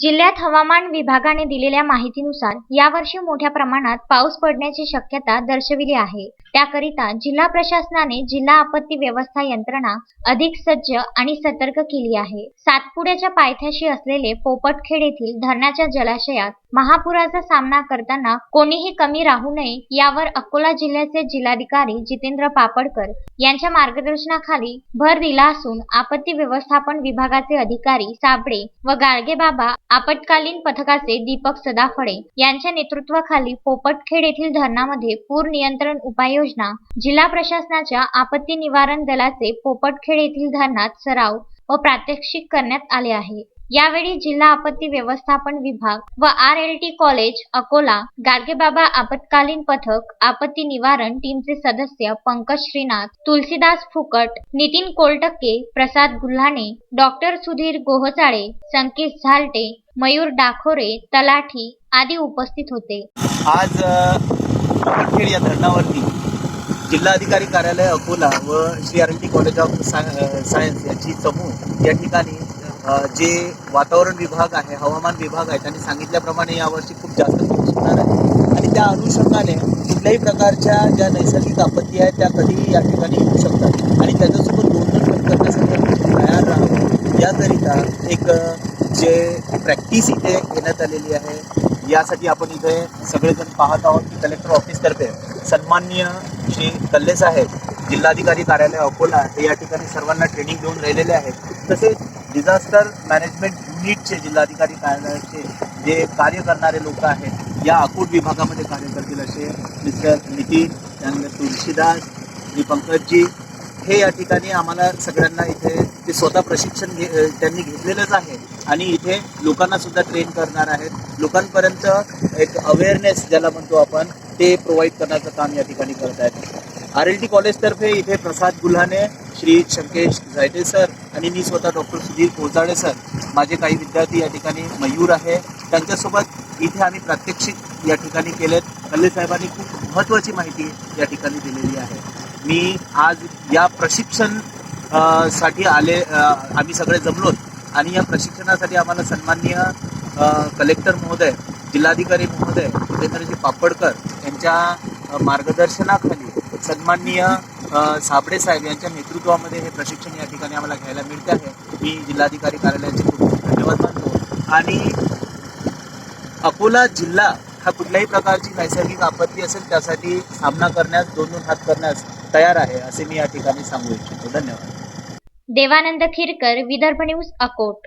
जिल्ह्यात हवामान विभागाने दिलेल्या माहितीनुसार यावर्षी मोठ्या प्रमाणात पाऊस पडण्याची शक्यता दर्शविली आहे. त्याकरिता जिल्हा प्रशासनाने जिल्हा आपत्ती व्यवस्था यंत्रणा अधिक सज्ज आणि सतर्क केली आहे. सातपुड्याच्या पायथ्याशी असलेले पोपटखेड येथील धरणाच्या जलाशयात महापुराचा सामना करताना कोणीही कमी राहू नये यावर अकोला जिल्ह्याचे जिल्हाधिकारी जितेंद्र पापडकर यांच्या मार्गदर्शनाखाली भर दिला असून आपत्ती व्यवस्थापन विभागाचे अधिकारी साबळे व गाडगेबाबा आपत्कालीन पथकाचे दीपक सदाफळे यांच्या नेतृत्वाखाली पोपटखेड येथील धरणामध्ये पूर नियंत्रण उपाययोजना जिल्हा प्रशासनाच्या आपत्ती निवारण दलाचे पोपटखेड येथील धरणात सराव व प्रात्यक्षिक करण्यात आले आहे. यावेळी जिल्हा आपत्ती व्यवस्थापन विभाग व R L T college Akola Gadgebaba आपत्कालीन पथक आपत्ती निवारण टीमचे सदस्य पंकज श्रीनाथ तुलसीदास फुकट नितीन कोलटक्के प्रसाद गुल्हाणे डॉक्टर सुधीर गोहचाळे संकेत झालटे मयूर डाखोरे तलाठी आदी उपस्थित होते. आज या धरणावरती जिल्हाधिकारी कार्यालय अकोला व Shri R L T college of science यांची चमू या ठिकाणी जे वातावरण विभाग आहे हवामान विभाग आहे त्यांनी सांगितल्याप्रमाणे यावर्षी खूप जास्त पाऊस होणार आहे. आणि त्या अनुषंगाने कुठल्याही प्रकारच्या ज्या नैसर्गिक आपत्ती आहेत त्या कधीही या ठिकाणी येऊ शकतात. आणि त्याच्यासोबत नोंदणी करण्यासाठी तयार राहावं याकरिता एक जे प्रॅक्टिस इथे घेण्यात आलेली आहे यासाठी आपण इथे सगळेजण पाहत आहोत की कलेक्टर ऑफिसतर्फे सन्माननीय श्री कल्ले साहेब जिल्हाधिकारी कार्यालय अकोला हे या ठिकाणी सर्वांना ट्रेनिंग देऊन राहिलेले आहेत. तसेच डिझास्टर मॅनेजमेंट युनिटचे जिल्हाधिकारी कार्यालयाचे जे कार्य करणारे लोक आहेत या अकोट विभागामध्ये कार्य करतील असे मिस्टर नितीन त्यानंतर तुळशीदास श्री पंकजजी हे या ठिकाणी आम्हाला सगळ्यांना इथे ते स्वतः प्रशिक्षण घे त्यांनी घेतलेलंच आहे. आणि इथे लोकांना सुद्धा ट्रेन करणार आहेत. लोकांपर्यंत एक अवेअरनेस ज्याला म्हणतो आपण ते प्रोव्हाइड करण्याचं काम या ठिकाणी करत आहेत आर एल टी कॉलेजतर्फे इथे प्रसाद गुल्हाने श्री शंकेश झायटे सर आणि मी स्वतः डॉक्टर सुधीर कोळचाळे सर. माझे काही विद्यार्थी या ठिकाणी मयूर आहे. त्यांच्यासोबत इथे आम्ही प्रात्यक्षिक या ठिकाणी केलेत. कल्ले साहेबांनी खूप महत्त्वाची माहिती या ठिकाणी दिलेली आहे. मी आज या प्रशिक्षणसाठी आले आम्ही सगळे जमलोत आणि या प्रशिक्षणासाठी आम्हाला सन्माननीय कलेक्टर महोदय जिल्हाधिकारी महोदय जितेंद्रजी पापडकर यांच्या मार्गदर्शनाखाली सन्माननीय साबडे साबळे साहेब यांच्या नेतृत्वामध्ये हे प्रशिक्षण या ठिकाणी आम्हाला घ्यायला मिळते आहे. मी जिल्हाधिकारी कार्यालयाचे खूप खूप धन्यवाद मानतो. आणि अकोला जिल्हा हा कुठल्याही प्रकारची नैसर्गिक आपत्ती असेल त्यासाठी सामना करण्यास दोन दोन हात करण्यास तयार आहे असे मी या ठिकाणी सांगू इच्छितो. धन्यवाद. देवानंद खिरकर विदर्भ न्यूज अकोट.